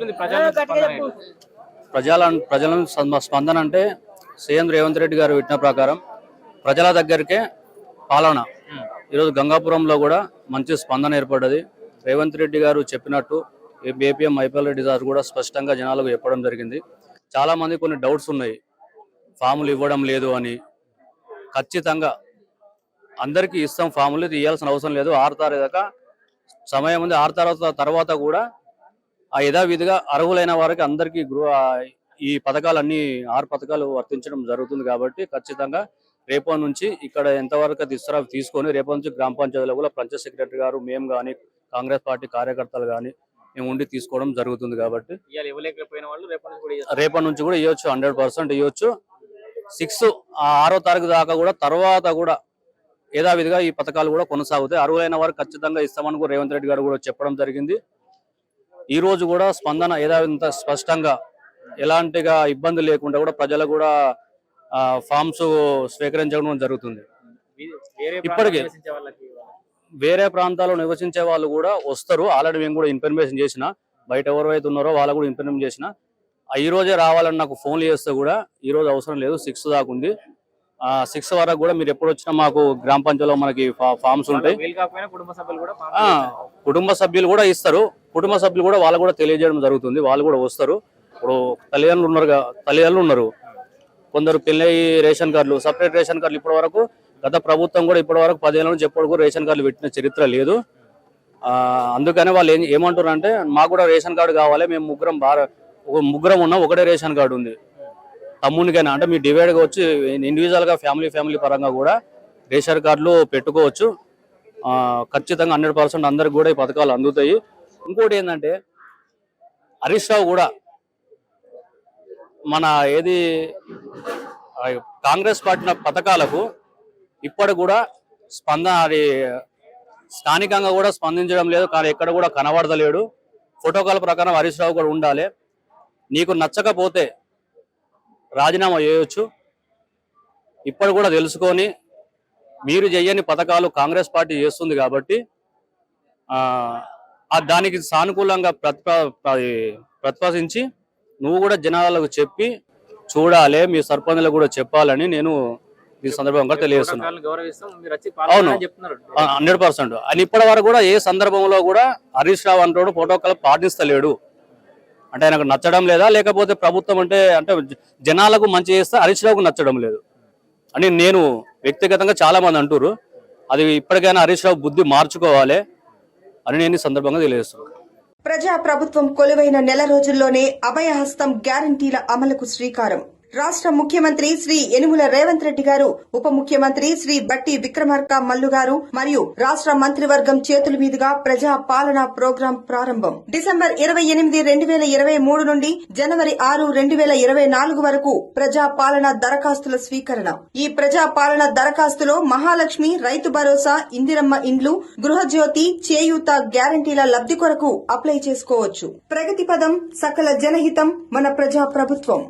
ఎట్లుంది ప్రజల? ప్రజల ప్రజల స్ప- స్పందన అంటే సీఎం రేవంత్ రెడ్డి గారు పెట్టిన ప్రకారం ప్రజల దగ్గరికే పాలన. ఈరోజు గంగాపురంలో కూడా మంచి స్పందన ఏర్పడ్డది. రేవంత్ రెడ్డి గారు చెప్పినట్టు బేపీఎం ఐపీఎల్ రెడ్డి గారు కూడా స్పష్టంగా జనాలకు చెప్పడం జరిగింది. చాలా మంది కొన్ని డౌట్స్ ఉన్నాయి. ఫాములు ఇవ్వడం లేదు అని. ఖచ్చితంగా అందరికీ ఇస్తాం ఫాములు ఇది ఇవ్వాల్సిన అవసరం లేదు. ఆరు తారీఖు దాకా సమయం ఉంది. ఆరు తర్వాత తర్వాత కూడా ఆ యథావిధిగా అర్హులైన వారికి అందరికీ గృహ ఈ పథకాలన్నీ ఆరు పథకాలు వర్తించడం జరుగుతుంది కాబట్టి ఖచ్చితంగా రేపటి నుంచి ఇక్కడ ఎంతవరకు ఇస్తారో అవి తీసుకొని రేపటి నుంచి గ్రామ పంచాయతీలో కూడా పంచాయత్ సెక్రటరీ గారు మేము కానీ కాంగ్రెస్ పార్టీ కార్యకర్తలు కానీ మేము ఉండి తీసుకోవడం జరుగుతుంది కాబట్టి రేపటి నుంచి కూడా ఇవ్వచ్చు. రేపటి నుంచి కూడా ఇవ్వచ్చు హండ్రెడ్ పర్సెంట్ ఇవ్వచ్చు సిక్స్ ఆరో తారీఖు దాకా కూడా తర్వాత కూడా యథావిధిగా ఈ పథకాలు కూడా కొనసాగుతాయి. అర్హులైన వారు ఖచ్చితంగా ఇస్తామని కూడా రేవంత్ రెడ్డి గారు కూడా చెప్పడం జరిగింది. ఈ రోజు కూడా స్పందన యథావిధంత స్పష్టంగా ఎలాంటిగా ఇబ్బంది లేకుండా కూడా ప్రజలు కూడా ఫామ్స్ స్వీకరించడం జరుగుతుంది. ఇప్పటికే. వేరే ప్రాంతాల్లో నివసించే వాళ్ళు కూడా వస్తారు. ఆల్రెడీ మేము కూడా ఇన్ఫర్మేషన్ చేసిన బయట ఎవరైతే ఉన్నారో వాళ్ళకు కూడా ఇన్ఫర్మేషన్ చేసిన ఈ రోజే రావాలని నాకు ఫోన్లు చేస్తే కూడా ఈ రోజు అవసరం లేదు. సిక్స్ దాకా ఉంది. ఆ సిక్స్ వరకు కూడా మీరు ఎప్పుడు వచ్చినా మాకు గ్రామ పంచాయతీలో మనకి ఫామ్స్ ఉంటాయి. కుటుంబ సభ్యులు కూడా ఇస్తారు. కుటుంబ సభ్యులు కూడా వాళ్ళు కూడా తెలియజేయడం జరుగుతుంది. వాళ్ళు కూడా వస్తారు. ఇప్పుడు తల్లిదండ్రులు ఉన్నారు తల్లిదండ్రులు ఉన్నారు. కొందరు పెళ్ళి రేషన్ కార్డులు సపరేట్ రేషన్ కార్డులు ఇప్పటి వరకు గత ప్రభుత్వం కూడా ఇప్పటి వరకు పదేళ్ళ నుంచి ఎప్పుడు కూడా రేషన్ కార్డులు పెట్టిన చరిత్ర లేదు. అందుకనే అందుకని వాళ్ళు ఏం ఏమంటారు అంటే మాకు కూడా రేషన్ కార్డు కావాలి. మేము ముగ్గురం బాగా ముగ్గురం ఉన్నాం ఒకటే రేషన్ కార్డు ఉంది. తమ్మునికైనా అంటే మీరు డివైడ్గా వచ్చి ఇండివిజువల్గా ఫ్యామిలీ ఫ్యామిలీ పరంగా కూడా రేషన్ కార్డులు పెట్టుకోవచ్చు. ఖచ్చితంగా హండ్రెడ్ పర్సెంట్ అందరికి కూడా ఈ పథకాలు అందుతాయి. ఇంకోటి ఏంటంటే హరీష్ రావు కూడా మన ఏది కాంగ్రెస్ పార్టీ పథకాలకు ఇప్పటి కూడా స్పందన అది స్థానికంగా కూడా స్పందించడం లేదు కానీ ఎక్కడ కూడా కనబడతలేడు. ఫోటోకాల్ ప్రకారం హరీష్ రావు కూడా ఉండాలి. నీకు నచ్చకపోతే రాజీనామా చేయొచ్చు. ఇప్పుడు కూడా తెలుసుకొని మీరు చేయని పథకాలు కాంగ్రెస్ పార్టీ చేస్తుంది కాబట్టి ఆ, దానికి సానుకూలంగా ప్రతిప ప్రతిపాదించి నువ్వు కూడా జనాలకు చెప్పి చూడాలి మీ సర్పంచ్లకు కూడా చెప్పాలని నేను ఈ సందర్భంగా తెలియజేస్తున్నాను వచ్చి అవును. Hundred percent. అని ఇప్పటి వరకు కూడా ఏ సందర్భంలో కూడా హరీష్ రావు అంటాడు ప్రోటోకాల్ పాటిస్తలేడు. అంటే ఆయనకు నచ్చడం లేదా లేకపోతే ప్రభుత్వం అంటే అంటే జనాలకు మంచి చేస్తే హరీష్ రావుకు నచ్చడం లేదు. అని నేను వ్యక్తిగతంగా చాలా మంది అంటారు అది ఇప్పటికైనా హరీష్ రావు బుద్ధి మార్చుకోవాలి. అని నేను సందర్భంగా తెలియజేస్తున్నాను. ప్రజా ప్రభుత్వం కొలువైన నెల రోజుల్లోనే అభయహస్తం గ్యారంటీల అమలుకు శ్రీకారం. రాష్ట్ర ముఖ్యమంత్రి శ్రీ యనుమల రేవంత్ రెడ్డి గారు ఉప ముఖ్యమంత్రి శ్రీ బట్టి విక్రమార్క మల్లు గారు మరియు రాష్ట్ర మంత్రివర్గం చేతుల మీదుగా ప్రజా పాలన ప్రోగ్రాం ప్రారంభం. డిసెంబర్ ఇరవై ఎనిమిది రెండు వేల ఇరవై మూడు నుండి జనవరి ఆరు రెండు వేల ఇరవై నాలుగు వరకు ప్రజా పాలన దరఖాస్తుల స్వీకరణ. ఈ ప్రజా పాలన దరఖాస్తులో మహాలక్ష్మి రైతు భరోసా ఇందిరమ్మ ఇండ్లు గృహజ్యోతి చేయూత గ్యారంటీల లబ్ధి కొరకు అప్లై చేసుకోవచ్చు. ప్రగతి పదం సకల జనహితం మన ప్రజా ప్రభుత్వం